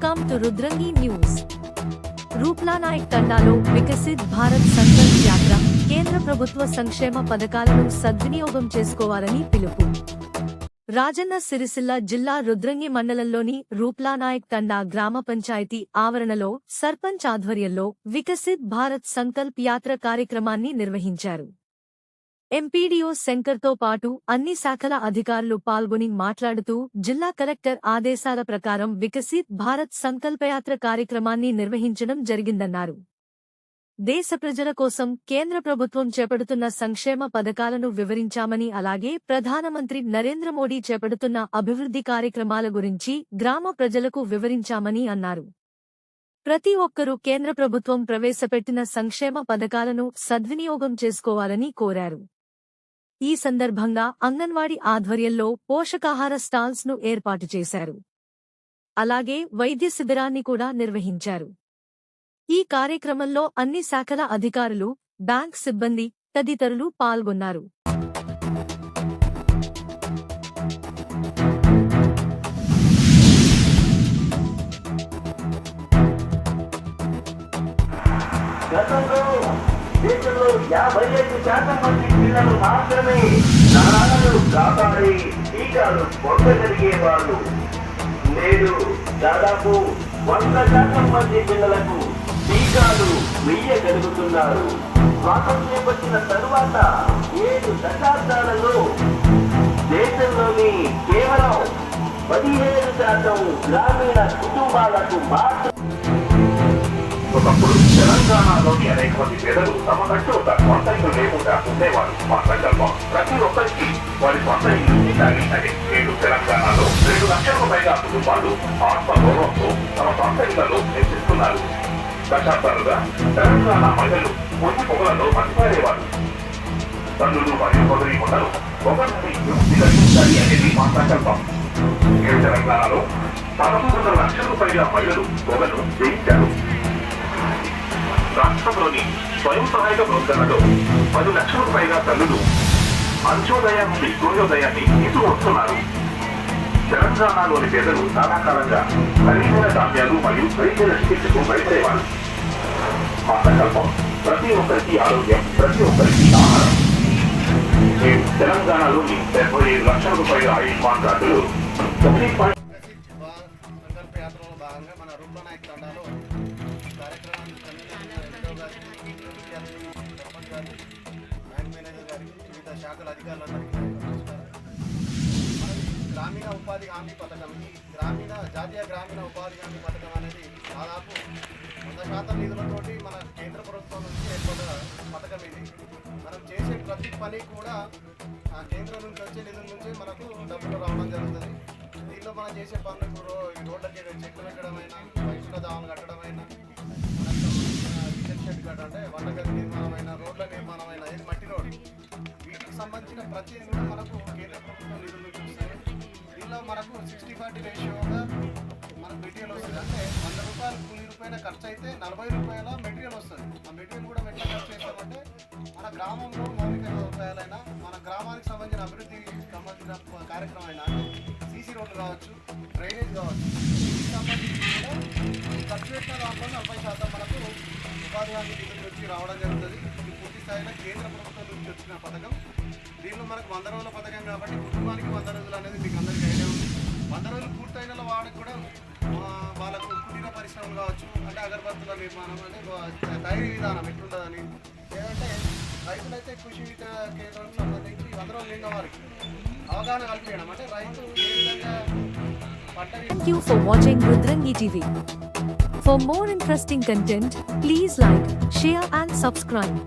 To Rudrangi news Ruplanayak తండాలో వికసిత్ భారత్ సంకల్ప్ యాత్ర కేంద్ర ప్రభుత్వ సంక్షేమ పథకాలను సద్వినియోగం చేసుకోవాలని పిలుపు రాజన్న సిరిసిల్ల జిల్లా రుద్రంగి మండలంలోని రూప్లానాయక్ తండా గ్రామ పంచాయతీ ఆవరణలో సర్పంచ్ ఆధ్వర్యంలో వికసిత్ భారత్ సంకల్ప్ యాత్ర కార్యక్రమాన్ని నిర్వహించారు ఎంపీడీఓ శంకర్తో పాటు అన్ని శాఖల అధికారులు పాల్గొని మాట్లాడుతూ జిల్లా కలెక్టర్ ఆదేశాల ప్రకారం వికసిత్ భారత్ సంకల్పయాత్ర కార్యక్రమాన్ని నిర్వహించడం జరిగిందన్నారు. దేశ ప్రజల కోసం కేంద్ర ప్రభుత్వం చేపడుతున్న సంక్షేమ పథకాలను వివరించామని అలాగే ప్రధానమంత్రి నరేంద్ర మోడీ చేపడుతున్న అభివృద్ధి కార్యక్రమాల గురించి గ్రామ ప్రజలకు వివరించామని అన్నారు. ప్రతి ఒక్కరూ కేంద్ర ప్రభుత్వం ప్రవేశపెట్టిన సంక్షేమ పథకాలను సద్వినియోగం చేసుకోవాలని కోరారు. ఈ సందర్భంగా అంగన్వాడీ ఆధ్వర్యంలో పోషకాహార స్టాల్స్ను ఏర్పాటు చేశారు. అలాగే వైద్య శిబిరాన్ని కూడా నిర్వహించారు. ఈ కార్యక్రమంలో అన్ని శాఖల అధికారులు బ్యాంక్ సిబ్బంది తదితరులు పాల్గొన్నారు. యాభై ఐదు శాతం మంది పిల్లలు మాత్రమే ప్రాణాలను కాపాడి టీకాలు పొందగలిగేవాళ్ళు నేడు దాదాపు వంద శాతం మంది పిల్లలకు టీకాలు వెయ్యగలుగుతున్నారు. స్వాతంత్ర్యం వచ్చిన తరువాత ఏడు దశాబ్దాలలో దేశంలోని కేవలం పదిహేడు శాతం గ్రామీణ కుటుంబాలకు మాత్రమే తెలంగాణలోని అనేక మంది పేదలు తమకంటూ ఒక సొంత ఇల్లు లేకుండా ఉండేవారు మా సంకల్పం ప్రతి ఒక్కరికి వారి సొంత ఇల్లు ఉండాలి అని నేడు తెలంగాణలో రెండు లక్షలకు పైగా కుటుంబాలు ఆత్మగౌరవంతో తమ సొంత ఇళ్ళలో నివసిస్తున్నారు దశాబ్దాలుగా తెలంగాణ మహిళలు పొద్దు పొగలలో మర్చిపోయేవారు తల్లులు మరియు సోదరి కొండలు ఒకరిని విముక్తి కలిగించాలి అనేది మా సంకల్పం నేడు తెలంగాణలో పదమూడు లక్షలకు పైగా మహిళలు పొగను జయించారు. రాష్ట్రంలోని స్వయం సహాయక బృందాలలో పది లక్షలకు పైగా తల్లులు అంత్యోదయ నుండి సూర్యోదయాన్ని తీసుకువస్తున్నారు తెలంగాణలోని పేదలు చాలా కాలంగా ఖరీదైన ధాన్యాలు మరియు ఖరీదైన చికిత్సకు భయపడేవారు మా సంకల్పం ప్రతి ఒక్కరికి ఆరోగ్యం ప్రతి ఒక్కరికి ఆహారం. నేను తెలంగాణలోని డెబ్బై ఐదు లక్షల రూపాయల ఆయుష్మాన్ కార్డులు ఒకటి పాయింట్ భాగంగా మన రూప తండాలో కార్యక్రమాన్ని కన్వీనర్ ఎంపీఓ గారికి విద్యార్థులు, సర్పంచ్ గారికి బ్యాంక్ మేనేజర్ గారికి వివిధ శాఖల అధికారులందరికీ గ్రామీణ ఉపాధి హామీ పథకం ఈ గ్రామీణ జాతీయ గ్రామీణ ఉపాధి హామీ పథకం అనేది దాదాపు వంద శాతం నిధులతోటి మన కేంద్ర ప్రభుత్వం నుంచి ఏర్పడ్డ పథకం ఇది మనం చేసే ప్రతి పని కూడా ఆ కేంద్రం నుంచి వచ్చే నిధుల నుంచి మనకు డబ్బులు రావడం జరుగుతుంది మనం చేసే పనులు ఇప్పుడు ఈ రోడ్లకి చెట్లు పెట్టడమైనా వైద్యుల దావలు కట్టడమైనా కిచెన్ షెడ్ కట్ట అంటే వంటగది నిర్మాణమైన రోడ్ల నిర్మాణమైన ఇది మట్టి రోడ్. వీటికి సంబంధించిన ప్రతిదీ కూడా మనకు కేంద్ర ప్రభుత్వం నిధులు నుంచి దీనిలో మనకు సిక్స్టీ ఫార్టీ రేషియోగా మనకు మెటీరియల్ వస్తుంది. అంటే వంద రూపాయలు కూలి రూపాయల ఖర్చు అయితే నలభై రూపాయల మెటీరియల్ వస్తుంది. ఆ మెటీరియల్ కూడా ఎట్లా ఖర్చు చేస్తామంటే మన గ్రామంలో మౌలిక సదుపాయాలైనా మన గ్రామానికి సంబంధించిన అభివృద్ధికి సంబంధించిన కార్యక్రమం అయినా సీసీ రోడ్లు కావచ్చు డ్రైనేజ్ కావచ్చు. దీనికి సంబంధించి కూడా ఖర్చు పెట్టిన దాంట్లో నలభై శాతం మనకు ఉపాధి హామీ నిధుల నుంచి రావడం జరుగుతుంది. ఇది పూర్తి స్థాయిలో కేంద్ర ప్రభుత్వం నుంచి వచ్చిన పథకం. దీనిలో మనకు వంద రోజుల పథకం కాబట్టి కుటుంబానికి వంద రోజులు అనేది మీకు అందరికీ ఐడియా ఉంది. వంద రోజులు పూర్తయిన వాళ్ళకి కూడా వాళ్ళకు కుటీర పరిశ్రమలు కావచ్చు అంటే అగరబత్తుల నిర్మాణం అంటే డైరీ తయారీ విధానం ఎట్లుంటుందని లేదంటే రైతులైతే కృషి విద్య సంబంధించి వంద రోజులు నిన్న వారికి అవగాహన కల్పించడం. అంటే రైతు ఏ విధంగా Thank you for watching Rudrangi TV. For more interesting content, please like, share and subscribe.